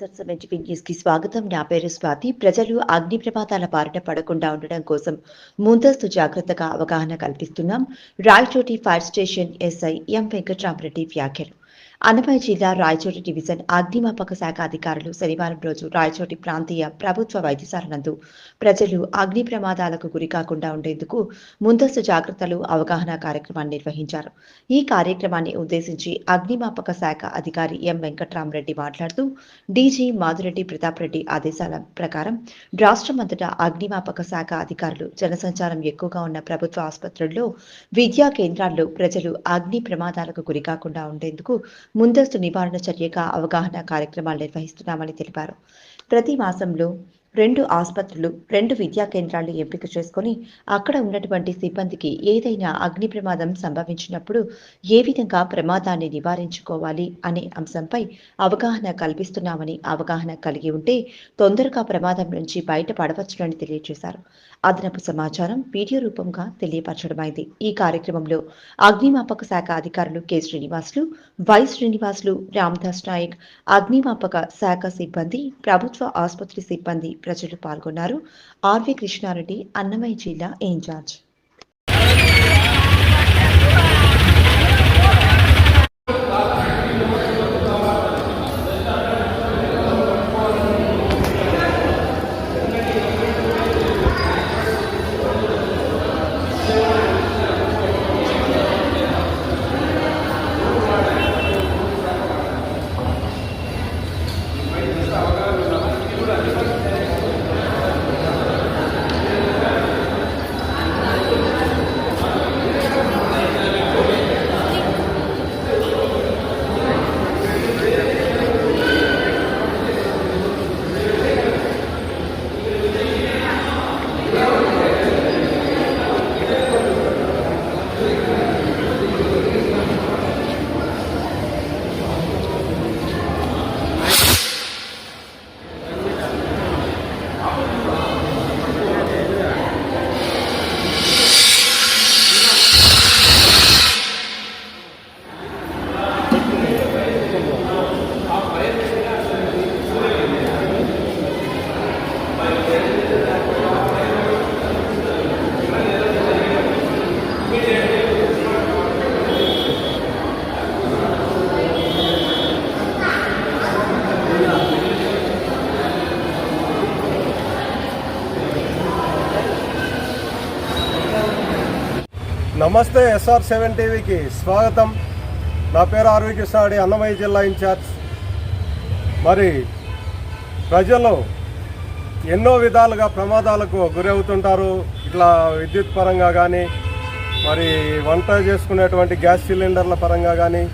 SR seventy న్యూస్కి స్వాగతం. నా పేరు స్వాతి. ప్రజలు అగ్ని ప్రమాదాల బారిన పడకుండా ఉండడం కోసం ముందస్తు జాగ్రత్తగా అవగాహన కల్పిస్తున్నాం. Rayachoti fire station SI M Venkatramareddy వ్యాఖ్యలు. అన్నమయ్య జిల్లా రాయచోటి డివిజన్ అగ్నిమాపక శాఖ అధికారులు శనివారం రోజు రాయచోటి ప్రాంతీయ ప్రభుత్వ వైద్యశాల నందు ప్రజలు అగ్ని ప్రమాదాలకు గురి కాకుండా ఉండేందుకు ముందస్తు జాగ్రత్తలు అవగాహన కార్యక్రమాన్ని నిర్వహించారు. ఈ కార్యక్రమాన్ని ఉద్దేశించి అగ్నిమాపక శాఖ అధికారి ఎం వెంకట్రామరెడ్డి మాట్లాడుతూ డీజీ మాధురెడ్డి ప్రతాప్ రెడ్డి ఆదేశాల ప్రకారం రాష్ట్రమంతటా అగ్నిమాపక శాఖ అధికారులు జనసంచారం ఎక్కువగా ఉన్న ప్రభుత్వ ఆసుపత్రుల్లో విద్యా కేంద్రాల్లో ప్రజలు అగ్ని ప్రమాదాలకు గురి కాకుండా ఉండేందుకు ముందస్తు నివారణ చర్యగా అవగాహన కార్యక్రమాలు నిర్వహిస్తున్నామని తెలిపారు. ప్రతి మాసంలో రెండు ఆసుపత్రులు రెండు విద్యా కేంద్రాలు ఎంపిక చేసుకొని అక్కడ ఉన్నటువంటి సిబ్బందికి ఏదైనా అగ్ని ప్రమాదం సంభవించినప్పుడు ఏ విధంగా ప్రమాదాన్ని నివారించుకోవాలి అనే అంశంపై అవగాహన కల్పిస్తున్నామని అవగాహన కలిగి ఉంటే తొందరగా ప్రమాదం నుంచి బయటపడవచ్చునని తెలియజేశారు. అదనపు సమాచారం వీడియో రూపంగా తెలియపరచడమైంది. ఈ కార్యక్రమంలో అగ్నిమాపక శాఖ అధికారులు కె. శ్రీనివాసులు వై శ్రీనివాసులు రామదాస్ నాయక్ అగ్నిమాపక శాఖ సిబ్బంది ప్రభుత్వ ఆసుపత్రి సిబ్బంది ప్రజలు పాల్గొన్నారు. ఆర్వి కృష్ణారెడ్డి అన్నమయ్య జిల్లా ఇన్ఛార్జ్. నమస్తే ఎస్ఆర్ సెవెన్ టీవీకి స్వాగతం. నా పేరు ఆర్వి కృష్ణాడి అన్నమయ్య జిల్లా ఇన్ఛార్జ్. మరి ప్రజలు ఎన్నో విధాలుగా ప్రమాదాలకు గురవుతుంటారు. ఇట్లా విద్యుత్ పరంగా కానీ మరి వంట చేసుకునేటువంటి గ్యాస్ సిలిండర్ల పరంగా కానీ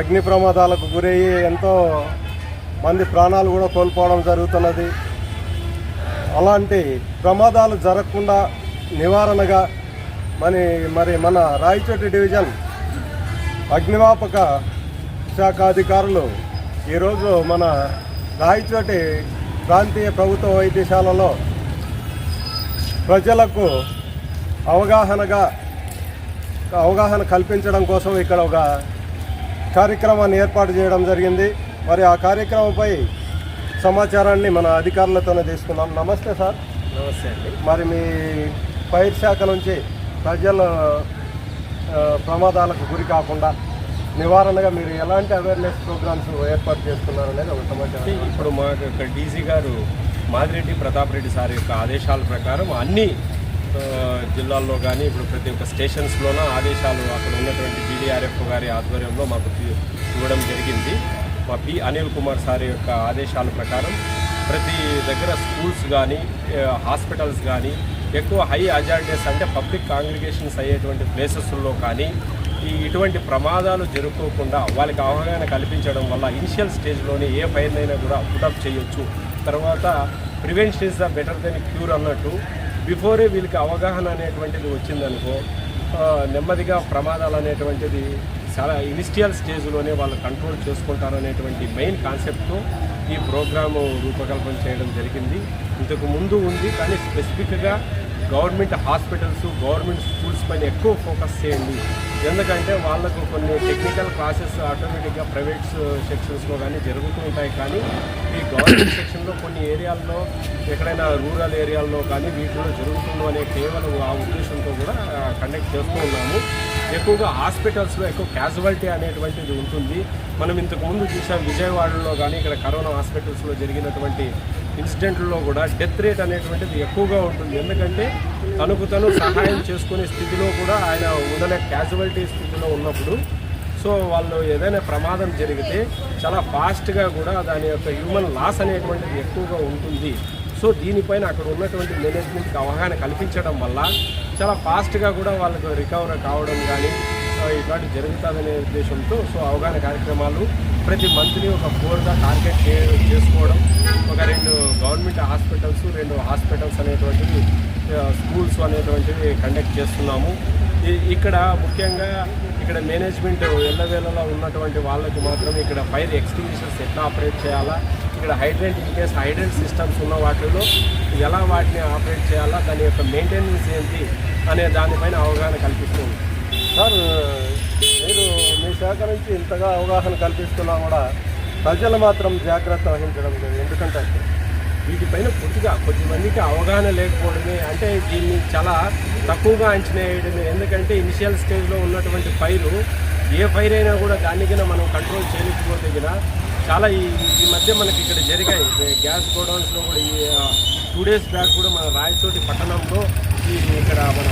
అగ్ని ప్రమాదాలకు గురయ్యి ఎంతో మంది ప్రాణాలు కూడా కోల్పోవడం జరుగుతున్నది. అలాంటి ప్రమాదాలు జరగకుండా నివారణగా మరి మరి మన రాయచోటి డివిజన్ అగ్నిమాపక శాఖ అధికారులు ఈరోజు మన రాయచోటి ప్రాంతీయ ప్రభుత్వ వైద్యశాలలో ప్రజలకు అవగాహనగా అవగాహన కల్పించడం కోసం ఇక్కడ ఒక కార్యక్రమాన్ని ఏర్పాటు చేయడం జరిగింది. మరి ఆ కార్యక్రమంపై సమాచారాన్ని మన అధికారులతోనే తీసుకున్నాం. నమస్తే సార్. నమస్తే అండి. మరి మీ పైర్ శాఖ నుంచి ప్రజల ప్రమాదాలకు గురి కాకుండా నివారణగా మీరు ఎలాంటి అవేర్నెస్ ప్రోగ్రామ్స్ ఏర్పాటు చేస్తున్నారు అనేది ఒక సమాచారం. ఇప్పుడు మా యొక్క డీసీ గారు మాదిరెడ్డి ప్రతాప్ రెడ్డి సార్ యొక్క ఆదేశాల ప్రకారం అన్ని జిల్లాల్లో కానీ ఇప్పుడు ప్రతి ఒక్క స్టేషన్స్లోన ఆదేశాలు అక్కడ ఉన్నటువంటి జీడీఆర్ఎఫ్ గారి ఆధ్వర్యంలో మాకు ఇవ్వడం జరిగింది. మా పి అనిల్ కుమార్ సార్ యొక్క ఆదేశాల ప్రకారం ప్రతి దగ్గర స్కూల్స్ కానీ హాస్పిటల్స్ కానీ ఎక్కువ హై అజార్డెస్ అంటే పబ్లిక్ కాంగ్రిగేషన్స్ అయ్యేటువంటి ప్లేసెస్లో కానీ ఈ ఇటువంటి ప్రమాదాలు జరుపుకోకుండా వాళ్ళకి అవగాహన కల్పించడం వల్ల ఇనిషియల్ స్టేజ్లోనే ఏ ఫైర్ అయినా కూడా పుటప్ చేయొచ్చు. తర్వాత prevention is the better than cure అన్నట్టు బిఫోరే వీళ్ళకి అవగాహన అనేటువంటిది వచ్చిందనుకో నెమ్మదిగా ప్రమాదాలు అనేటువంటిది చాలా ఇనిషియల్ స్టేజ్లోనే వాళ్ళు కంట్రోల్ చేసుకుంటారు అనేటువంటి మెయిన్ కాన్సెప్ట్తో ఈ ప్రోగ్రాము రూపకల్పన చేయడం జరిగింది. ఇంతకు ముందు ఉంది కానీ స్పెసిఫిక్గా గవర్నమెంట్ హాస్పిటల్స్ గవర్నమెంట్ స్కూల్స్ పైన ఎక్కువ ఫోకస్ చేయండి. ఎందుకంటే వాళ్ళకు కొన్ని టెక్నికల్ క్లాసెస్ ఆటోమేటిక్గా ప్రైవేట్ సెక్షన్స్లో కానీ జరుగుతూ ఉంటాయి. కానీ ఈ గవర్నమెంట్ సెక్షన్లో కొన్ని ఏరియాల్లో ఎక్కడైనా రూరల్ ఏరియాల్లో కానీ వీటిలో జరుగుతుందో అనే కేవలం ఆ ఉద్దేశంతో కూడా కండక్ట్ చేస్తూ ఉన్నాము. ఎక్కువగా హాస్పిటల్స్లో ఎక్కువ క్యాజువాలిటీ అనేటువంటిది ఉంటుంది. మనం ఇంతకుముందు చూసాం విజయవాడలో కానీ ఇక్కడ కరోనా హాస్పిటల్స్లో జరిగినటువంటి ఇన్సిడెంట్లో కూడా డెత్ రేట్ అనేటువంటిది ఎక్కువగా ఉంటుంది. ఎందుకంటే తనకు తను సహాయం చేసుకునే స్థితిలో కూడా ఆయన ఉండలే క్యాజువాలిటీ స్థితిలో ఉన్నప్పుడు. సో వాళ్ళు ఏదైనా ప్రమాదం జరిగితే చాలా ఫాస్ట్గా కూడా దాని యొక్క హ్యూమన్ లాస్ అనేటువంటిది ఎక్కువగా ఉంటుంది. సో దీనిపైన అక్కడ ఉన్నటువంటి మేనేజ్మెంట్కి అవగాహన కల్పించడం వల్ల చాలా ఫాస్ట్గా కూడా వాళ్ళకు రికవర్ కావడం కానీ ఇట్లాంటి జరుగుతుందనే ఉద్దేశంతో సో అవగాహన కార్యక్రమాలు ప్రతి మంత్లీ ఒక ఫోర్గా టార్గెట్ చే చేసుకోవడం ఒక రెండు గవర్నమెంట్ హాస్పిటల్స్ రెండు హాస్పిటల్స్ అనేటువంటివి స్కూల్స్ అనేటువంటివి కండక్ట్ చేస్తున్నాము. ఇక్కడ ముఖ్యంగా ఇక్కడ మేనేజ్మెంట్ ఎల్లవేళలా ఉన్నటువంటి వాళ్ళకి మాత్రం ఇక్కడ ఫైర్ ఎక్స్టింగ్విషర్స్ ఎట్లా ఆపరేట్ చేయాలా ఇక్కడ హైడ్రెంట్ ఇన్కేస్ హైడ్రెంట్ సిస్టమ్స్ ఉన్న వాటిలో ఎలా వాటిని ఆపరేట్ చేయాలా దాని యొక్క మెయింటెనెన్స్ ఏంటి అనే దానిపైన అవగాహన కల్పిస్తుంది. సార్ మీరు మీ శాఖ నుంచి ఇంతగా అవగాహన కల్పిస్తున్నా కూడా ప్రజలు మాత్రం జాగ్రత్త వహించడం లేదు. ఎందుకంటే వీటిపైన పూర్తిగా కొద్దిమందికి అవగాహన లేకపోవడమే అంటే దీన్ని చాలా తక్కువగా అంచనా వేయడమే. ఎందుకంటే ఇనిషియల్ స్టేజ్లో ఉన్నటువంటి ఫైరు ఏ ఫైర్ అయినా కూడా దానికైనా మనం కంట్రోల్ చేయలేకపోతే చాలా ఈ ఈ మధ్య మనకి ఇక్కడ జరిగాయి. గ్యాస్ గోడౌన్స్లో కూడా ఈ టూ డేస్ బ్యాక్ కూడా మన రాయచోటి పట్టణంలో ఈ ఇక్కడ మన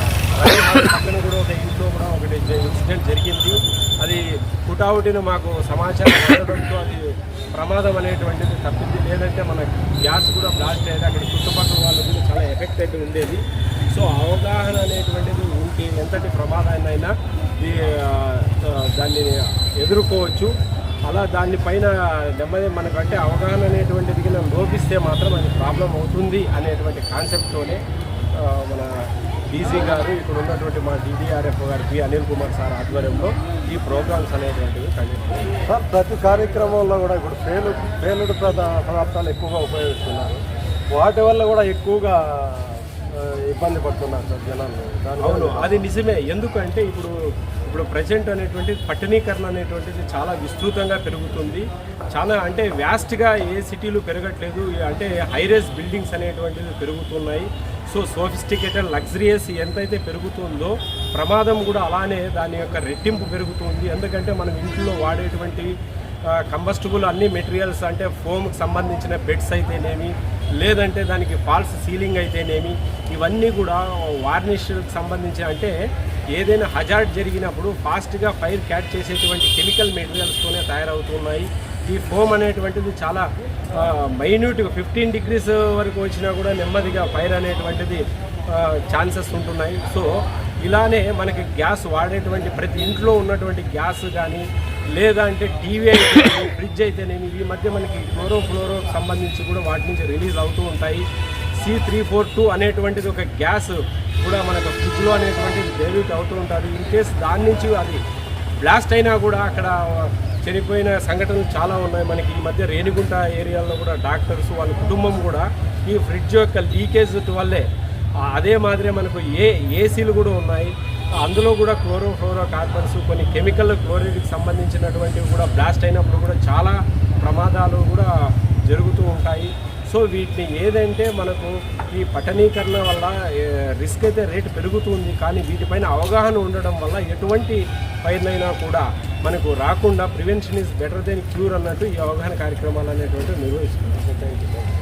పక్కన కూడా ఒక ఇంట్లో కూడా ఒకటి ఇన్సిడెంట్ జరిగింది. అది పుటావుటిన మాకు సమాచారం అందడంతో అది ప్రమాదం అనేటువంటిది తప్పింది. లేదంటే మన గ్యాస్ కూడా బ్లాస్ట్ అయ్యేది. అక్కడ చుట్టుపక్కల వాళ్ళు కూడా చాలా ఎఫెక్ట్ అయితే ఉండేది. సో అవగాహన అనేటువంటిది ఉంటే ఎంతటి ప్రమాదాన్నైనా ఈ, దాన్ని ఎదుర్కోవచ్చు. అలా దానిపైన నెమ్మది మనకంటే అవగాహన అనేటువంటిది మనం లోపిస్తే మాత్రం అది ప్రాబ్లం అవుతుంది అనేటువంటి కాన్సెప్ట్తోనే మన డీసీ గారు ఇక్కడ ఉన్నటువంటి మా డీడీఆర్ఎఫ్ గారు పి అనిల్ కుమార్ సార్ ఆధ్వర్యంలో ఈ ప్రోగ్రామ్స్ అనేటువంటివి కండక్ట్ సార్ ప్రతి కార్యక్రమంలో కూడా ఇప్పుడు పేలు పేలుడు పదార్థాలు ఎక్కువగా ఉపయోగిస్తున్నారు. వాటి వల్ల కూడా ఎక్కువగా ఇబ్బంది పడుతున్నారు సార్ జనాలు. అవును అది నిజమే. ఎందుకంటే ఇప్పుడు ఇప్పుడు ప్రజెంట్ అనేటువంటి పట్టణీకరణ అనేటువంటిది చాలా విస్తృతంగా పెరుగుతుంది. చాలా అంటే వ్యాస్ట్గా ఏ సిటీలు పెరగట్లేదు. అంటే హైరేస్ బిల్డింగ్స్ అనేటువంటివి పెరుగుతున్నాయి. సో సోఫిస్టికేటెడ్ లగ్జరియస్ ఎంతైతే పెరుగుతుందో ప్రమాదం కూడా అలానే దాని యొక్క రెట్టింపు పెరుగుతుంది. ఎందుకంటే మనం ఇంట్లో వాడేటువంటి కంబస్టబుల్ అన్ని మెటీరియల్స్ అంటే ఫోమ్కి సంబంధించిన బెడ్స్ అయితేనేమి లేదంటే దానికి ఫాల్స్ సీలింగ్ అయితేనేమి? ఇవన్నీ కూడా వార్నిష్కి సంబంధించి అంటే ఏదైనా హజార్డ్ జరిగినప్పుడు ఫాస్ట్గా ఫైర్ క్యాచ్ చేసేటువంటి కెమికల్ మెటీరియల్స్తోనే తయారవుతున్నాయి. ఈ ఫోమ్ అనేటువంటిది చాలా మైన్యూట్గా ఫిఫ్టీన్ డిగ్రీస్ వరకు వచ్చినా కూడా నెమ్మదిగా ఫైర్ అనేటువంటిది ఛాన్సెస్ ఉంటున్నాయి. సో ఇలానే మనకి గ్యాస్ వాడేటువంటి ప్రతి ఇంట్లో ఉన్నటువంటి గ్యాస్ కానీ లేదా అంటే టీవీ అయితే ఫ్రిడ్జ్ అయితేనేమి ఈ మధ్య మనకి క్లోరో ఫ్లోరో సంబంధించి కూడా వాటి నుంచి రిలీజ్ అవుతూ ఉంటాయి. సి త్రీ ఫోర్ టూ అనేటువంటిది ఒక గ్యాస్ కూడా మనకు ఫ్రిడ్జ్లో అనేటువంటిది డెలివరీ అవుతూ ఉంటుంది. ఇన్ కేస్ దాని నుంచి అది బ్లాస్ట్ అయినా కూడా అక్కడ చనిపోయిన సంఘటనలు చాలా ఉన్నాయి. మనకి ఈ మధ్య రేణిగుంట ఏరియాలో కూడా డాక్టర్స్ వాళ్ళ కుటుంబం కూడా ఈ ఫ్రిడ్జ్ యొక్క లీకేజ్ వల్లే అదే మాదిరి మనకు ఏ ఏసీలు కూడా ఉన్నాయి. అందులో కూడా క్లోరో ఫ్లోరో కార్బన్స్ కొన్ని కెమికల్ క్లోరిన్కి సంబంధించినటువంటివి కూడా బ్లాస్ట్ అయినప్పుడు కూడా చాలా ప్రమాదాలు కూడా జరుగుతూ ఉంటాయి. సో వీటిని ఏదంటే మనకు ఈ పట్టణీకరణ వల్ల రిస్క్ అయితే రేటు పెరుగుతుంది కానీ వీటిపైన అవగాహన ఉండడం వల్ల ఎటువంటి పైర్లైనా కూడా మనకు రాకుండా prevention is better than cure అన్నట్టు ఈ అవగాహన కార్యక్రమాలు అనేటువంటివి నిర్వహిస్తున్నాం థ్యాంక్ యూ